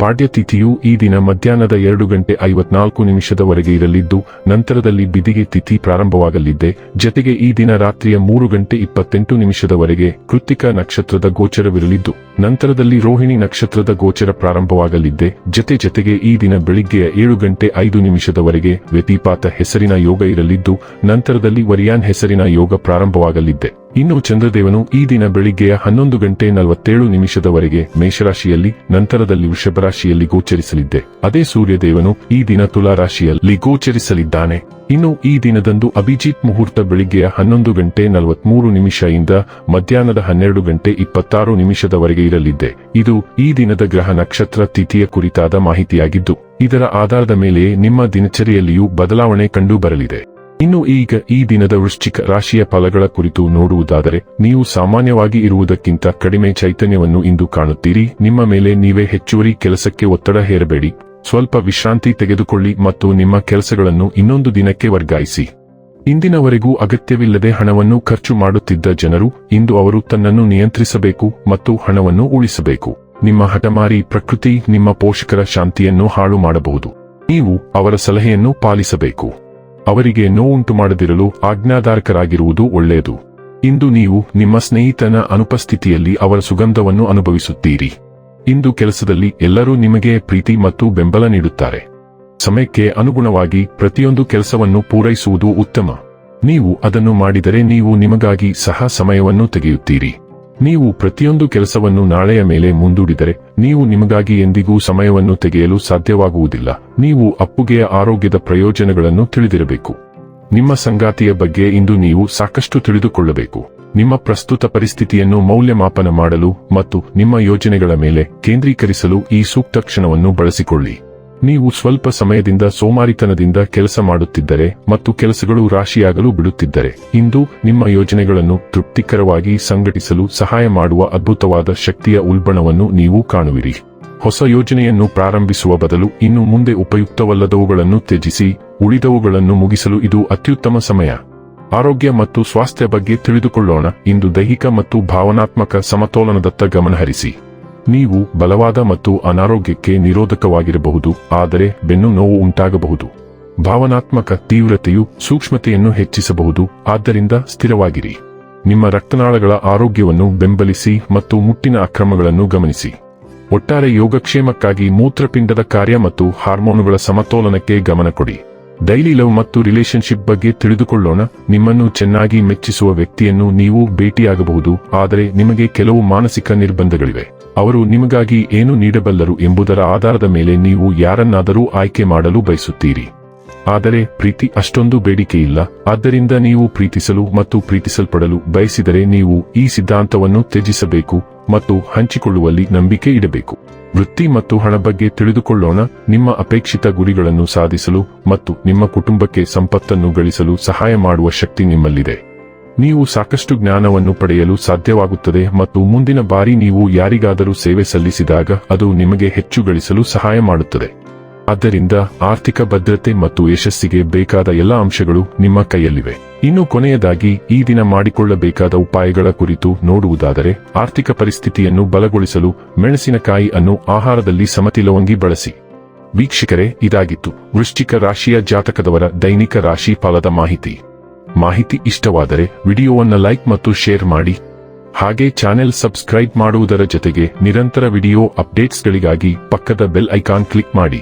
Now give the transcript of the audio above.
ಪಾಡ್ಯ ತಿಥಿಯು ಈ ದಿನ ಮಧ್ಯಾಹ್ನದ ಎರಡು ಗಂಟೆ ಐವತ್ನಾಲ್ಕು ನಿಮಿಷದವರೆಗೆ ಇರಲಿದ್ದು, ನಂತರದಲ್ಲಿ ಬಿದಿಗೆ ತಿಥಿ ಪ್ರಾರಂಭವಾಗಲಿದ್ದೆ ಜತೆಗೆ ಈ ದಿನ ರಾತ್ರಿಯ ಮೂರು ಗಂಟೆ ಇಪ್ಪತ್ತೆಂಟು ನಿಮಿಷದವರೆಗೆ ಕೃತಿಕ ನಕ್ಷತ್ರದ ಗೋಚರವಿರಲಿದ್ದು, ನಂತರದಲ್ಲಿ ರೋಹಿಣಿ ನಕ್ಷತ್ರದ ಗೋಚರ ಪ್ರಾರಂಭವಾಗಲಿದ್ದೆ ಜತೆ ಜತೆಗೆ ಈ ದಿನ ಬೆಳಿಗ್ಗೆಯ ಏಳು ಗಂಟೆ ಐದು ನಿಮಿಷದವರೆಗೆ ವ್ಯತಿಪಾತ ಹೆಸರಿನ ಯೋಗ ಇರಲಿದ್ದು, ನಂತರದಲ್ಲಿ ವರಿಯಾನ್ ಹೆಸರಿನ ಯೋಗ ಪ್ರಾರಂಭವಾಗಲಿದ್ದೆ ಇನ್ನು ಚಂದ್ರದೇವನು ಈ ದಿನ ಬೆಳಿಗ್ಗೆಯ ಹನ್ನೊಂದು ಗಂಟೆ ನಲವತ್ತೇಳು ನಿಮಿಷದವರೆಗೆ ಮೇಷರಾಶಿಯಲ್ಲಿ, ನಂತರದಲ್ಲಿ ವೃಷಭ ರಾಶಿಯಲ್ಲಿ ಗೋಚರಿಸಲಿದ್ದೆ. ಅದೇ ಸೂರ್ಯದೇವನು ಈ ದಿನ ತುಲಾ ರಾಶಿಯಲ್ಲಿ ಗೋಚರಿಸಲಿದ್ದಾನೆ. ಇನ್ನು ಈ ದಿನದಂದು ಅಭಿಜಿತ್ ಮುಹೂರ್ತ ಬೆಳಿಗ್ಗೆಯ ಹನ್ನೊಂದು ಗಂಟೆ ನಲವತ್ಮೂರು ಇಂದ ಮಧ್ಯಾಹ್ನದ ಹನ್ನೆರಡು ಗಂಟೆ ಇಪ್ಪತ್ತಾರು ನಿಮಿಷದವರೆಗೆ ಇರಲಿದ್ದೆ. ಇದು ಈ ದಿನದ ಗ್ರಹ ನಕ್ಷತ್ರ ತಿಥಿಯ ಕುರಿತಾದ ಮಾಹಿತಿಯಾಗಿದ್ದು, ಇದರ ಆಧಾರದ ಮೇಲೆಯೇ ನಿಮ್ಮ ದಿನಚರಿಯಲ್ಲಿಯೂ ಬದಲಾವಣೆ ಕಂಡು ಬರಲಿದೆ ಇನ್ನು ಈಗ ಈ ದಿನದ ವೃಶ್ಚಿಕ ರಾಶಿಯ ಫಲಗಳ ಕುರಿತು ನೋಡುವುದಾದರೆ, ನೀವು ಸಾಮಾನ್ಯವಾಗಿ ಇರುವುದಕ್ಕಿಂತ ಕಡಿಮೆ ಚೈತನ್ಯವನ್ನು ಇಂದು ಕಾಣುತ್ತೀರಿ. ನಿಮ್ಮ ಮೇಲೆ ನೀವೇ ಹೆಚ್ಚುವರಿ ಕೆಲಸಕ್ಕೆ ಒತ್ತಡ ಹೇರಬೇಡಿ. ಸ್ವಲ್ಪ ವಿಶ್ರಾಂತಿ ತೆಗೆದುಕೊಳ್ಳಿ ಮತ್ತು ನಿಮ್ಮ ಕೆಲಸಗಳನ್ನು ಇನ್ನೊಂದು ದಿನಕ್ಕೆ ವರ್ಗಾಯಿಸಿ. ಇಂದಿನವರೆಗೂ ಅಗತ್ಯವಿಲ್ಲದೆ ಹಣವನ್ನು ಖರ್ಚು ಮಾಡುತ್ತಿದ್ದ ಜನರು, ಇಂದು ಅವರು ತನ್ನನ್ನು ನಿಯಂತ್ರಿಸಬೇಕು ಮತ್ತು ಹಣವನ್ನು ಉಳಿಸಬೇಕು. ನಿಮ್ಮ ಹಠಮಾರಿ ಪ್ರಕೃತಿ ನಿಮ್ಮ ಪೋಷಕರ ಶಾಂತಿಯನ್ನು ಹಾಳು ಮಾಡಬಹುದು. ನೀವು ಅವರ ಸಲಹೆಯನ್ನು ಪಾಲಿಸಬೇಕು. ಅವರಿಗೆ ನೋವುಂಟು ಮಾಡದಿರಲು ಆಜ್ಞಾಧಾರಕರಾಗಿರುವುದು ಒಳ್ಳೆಯದು. ಇಂದು ನೀವು ನಿಮ್ಮ ಸ್ನೇಹಿತನ ಅನುಪಸ್ಥಿತಿಯಲ್ಲಿ ಅವರ ಸುಗಂಧವನ್ನು ಅನುಭವಿಸುತ್ತೀರಿ. ಇಂದು ಕೆಲಸದಲ್ಲಿ ಎಲ್ಲರೂ ನಿಮಗೆ ಪ್ರೀತಿ ಮತ್ತು ಬೆಂಬಲ ನೀಡುತ್ತಾರೆ. ಸಮಯಕ್ಕೆ ಅನುಗುಣವಾಗಿ ಪ್ರತಿಯೊಂದು ಕೆಲಸವನ್ನು ಪೂರೈಸುವುದು ಉತ್ತಮ. ನೀವು ಅದನ್ನು ಮಾಡಿದರೆ ನೀವು ನಿಮಗಾಗಿ ಸಹ ಸಮಯವನ್ನು ತೆಗೆಯುತ್ತೀರಿ. ನೀವು ಪ್ರತಿಯೊಂದು ಕೆಲಸವನ್ನು ನಾಳೆಯ ಮೇಲೆ ಮುಂದೂಡಿದರೆ ನೀವು ನಿಮಗಾಗಿ ಎಂದಿಗೂ ಸಮಯವನ್ನು ತೆಗೆಯಲು ಸಾಧ್ಯವಾಗುವುದಿಲ್ಲ. ನೀವು ಅಪ್ಪುಗೆಯ ಆರೋಗ್ಯದ ಪ್ರಯೋಜನಗಳನ್ನು ತಿಳಿದಿರಬೇಕು. ನಿಮ್ಮ ಸಂಗಾತಿಯ ಬಗ್ಗೆ ಇಂದು ನೀವು ಸಾಕಷ್ಟು ತಿಳಿದುಕೊಳ್ಳಬೇಕು. ನಿಮ್ಮ ಪ್ರಸ್ತುತ ಪರಿಸ್ಥಿತಿಯನ್ನು ಮೌಲ್ಯಮಾಪನ ಮಾಡಲು ಮತ್ತು ನಿಮ್ಮ ಯೋಜನೆಗಳ ಮೇಲೆ ಕೇಂದ್ರೀಕರಿಸಲು ಈ ಸೂಕ್ತ ಕ್ಷಣವನ್ನು ಬಳಸಿಕೊಳ್ಳಿ. ನೀವು ಸ್ವಲ್ಪ ಸಮಯದಿಂದ ಸೋಮಾರಿತನದಿಂದ ಕೆಲಸ ಮಾಡುತ್ತಿದ್ದರೆ ಮತ್ತು ಕೆಲಸಗಳು ರಾಶಿಯಾಗಲು ಬಿಡುತ್ತಿದ್ದರೆ, ಇಂದು ನಿಮ್ಮ ಯೋಜನೆಗಳನ್ನು ತೃಪ್ತಿಕರವಾಗಿ ಸಂಘಟಿಸಲು ಸಹಾಯ ಮಾಡುವ ಅದ್ಭುತವಾದ ಶಕ್ತಿಯ ಉಲ್ಬಣವನ್ನು ನೀವು ಕಾಣುವಿರಿ. ಹೊಸ ಯೋಜನೆಯನ್ನು ಪ್ರಾರಂಭಿಸುವ ಬದಲು ಇನ್ನು ಮುಂದೆ ಉಪಯುಕ್ತವಲ್ಲದವುಗಳನ್ನು ತ್ಯಜಿಸಿ, ಉಳಿದವುಗಳನ್ನು ಮುಗಿಸಲು ಇದು ಅತ್ಯುತ್ತಮ ಸಮಯ. ಆರೋಗ್ಯ ಮತ್ತು ಸ್ವಾಸ್ಥ್ಯ ಬಗ್ಗೆ ತಿಳಿದುಕೊಳ್ಳೋಣ. ಇಂದು ದೈಹಿಕ ಮತ್ತು ಭಾವನಾತ್ಮಕ ಸಮತೋಲನದತ್ತ ಗಮನಹರಿಸಿ. ನೀವು ಬಲವಾದ ಮತ್ತು ಅನಾರೋಗ್ಯಕ್ಕೆ ನಿರೋಧಕವಾಗಿರಬಹುದು, ಆದರೆ ಬೆನ್ನು ನೋವು ಉಂಟಾಗಬಹುದು. ಭಾವನಾತ್ಮಕ ತೀವ್ರತೆಯು ಸೂಕ್ಷ್ಮತೆಯನ್ನು ಹೆಚ್ಚಿಸಬಹುದು, ಆದ್ದರಿಂದ ಸ್ಥಿರವಾಗಿರಿ. ನಿಮ್ಮ ರಕ್ತನಾಳಗಳ ಆರೋಗ್ಯವನ್ನು ಬೆಂಬಲಿಸಿ ಮತ್ತು ಮುಟ್ಟಿನ ಅಕ್ರಮಗಳನ್ನು ಗಮನಿಸಿ. ಒಟ್ಟಾರೆ ಯೋಗಕ್ಷೇಮಕ್ಕಾಗಿ ಮೂತ್ರಪಿಂಡದ ಕಾರ್ಯ ಮತ್ತು ಹಾರ್ಮೋನುಗಳ ಸಮತೋಲನಕ್ಕೆ ಗಮನ ಕೊಡಿ. ಡೈಲಿ ಲವ್ ಮತ್ತು ರಿಲೇಶನ್ಶಿಪ್ ಬಗ್ಗೆ ತಿಳಿದುಕೊಳ್ಳೋಣ. ನಿಮ್ಮನ್ನು ಚೆನ್ನಾಗಿ ಮೆಚ್ಚಿಸುವ ವ್ಯಕ್ತಿಯನ್ನು ನೀವು ಭೇಟಿಯಾಗಬಹುದು, ಆದರೆ ನಿಮಗೆ ಕೆಲವು ಮಾನಸಿಕ ನಿರ್ಬಂಧಗಳಿವೆ. ಅವರು ನಿಮಗಾಗಿ ಏನು ನೀಡಬಲ್ಲರು ಎಂಬುದರ ಆಧಾರದ ಮೇಲೆ ನೀವು ಯಾರನ್ನಾದರೂ ಆಯ್ಕೆ ಮಾಡಲು ಬಯಸುತ್ತೀರಿ. ಆದರೆ ಪ್ರೀತಿ ಅಷ್ಟೊಂದು ಬೇಡಿಕೆಯಿಲ್ಲ. ಆದ್ದರಿಂದ ನೀವು ಪ್ರೀತಿಸಲು ಮತ್ತು ಪ್ರೀತಿಸಲ್ಪಡಲು ಬಯಸಿದರೆ ನೀವು ಈ ಸಿದ್ಧಾಂತವನ್ನು ತ್ಯಜಿಸಬೇಕು. ಮತ್ತು ಹಂಚಿಕೊಳ್ಳುವಲ್ಲಿ ನಂಬಿಕೆ ಇಡಬೇಕು. ವೃತ್ತಿ ಮತ್ತು ಹಣ ಬಗ್ಗೆ ತಿಳಿದುಕೊಳ್ಳೋಣ, ನಿಮ್ಮ ಅಪೇಕ್ಷಿತ ಗುರಿಗಳನ್ನು ಸಾಧಿಸಲು ಮತ್ತು ನಿಮ್ಮ ಕುಟುಂಬಕ್ಕೆ ಸಂಪತ್ತನ್ನು ಗಳಿಸಲು ಸಹಾಯ ಮಾಡುವ ಶಕ್ತಿ ನಿಮ್ಮಲ್ಲಿದೆ. ನೀವು ಸಾಕಷ್ಟು ಜ್ಞಾನವನ್ನು ಪಡೆಯಲು ಸಾಧ್ಯವಾಗುತ್ತದೆ ಮತ್ತು ಮುಂದಿನ ಬಾರಿ ನೀವು ಯಾರಿಗಾದರೂ ಸೇವೆ ಸಲ್ಲಿಸಿದಾಗ ಅದು ನಿಮಗೆ ಹೆಚ್ಚು ಗಳಿಸಲು ಸಹಾಯ ಮಾಡುತ್ತದೆ. ಆದ್ದರಿಂದ ಆರ್ಥಿಕ ಭದ್ರತೆ ಮತ್ತು ಯಶಸ್ಸಿಗೆ ಬೇಕಾದ ಎಲ್ಲ ಅಂಶಗಳು ನಿಮ್ಮ ಕೈಯಲ್ಲಿವೆ. ಇನ್ನು ಕೊನೆಯದಾಗಿ, ಈ ದಿನ ಮಾಡಿಕೊಳ್ಳಬೇಕಾದ ಉಪಾಯಗಳ ಕುರಿತು ನೋಡುವುದಾದರೆ, ಆರ್ಥಿಕ ಪರಿಸ್ಥಿತಿಯನ್ನು ಬಲಗೊಳಿಸಲು ಮೆಣಸಿನಕಾಯಿ ಅನ್ನು ಆಹಾರದಲ್ಲಿ ಸಮತಿಲವಂಗಿ ಬಳಸಿ. ವೀಕ್ಷಕರೇ, ಇದಾಗಿತ್ತು. ವೃಶ್ಚಿಕ ರಾಶಿಯ ಜಾತಕದವರ ದೈನಿಕ ರಾಶಿ ಫಲದ ಮಾಹಿತಿ. ಮಾಹಿತಿ ಇಷ್ಟವಾದರೆ ವಿಡಿಯೋವನ್ನು ಲೈಕ್ ಮತ್ತು ಶೇರ್ ಮಾಡಿ. ಹಾಗೆ ಚಾನೆಲ್ ಸಬ್ಸ್ಕ್ರೈಬ್ ಮಾಡುವುದರ ಜೊತೆಗೆ ನಿರಂತರ ವಿಡಿಯೋ ಅಪ್ಡೇಟ್ಸ್ಗಳಿಗಾಗಿ ಪಕ್ಕದ ಬೆಲ್ ಐಕಾನ್ ಕ್ಲಿಕ್ ಮಾಡಿ.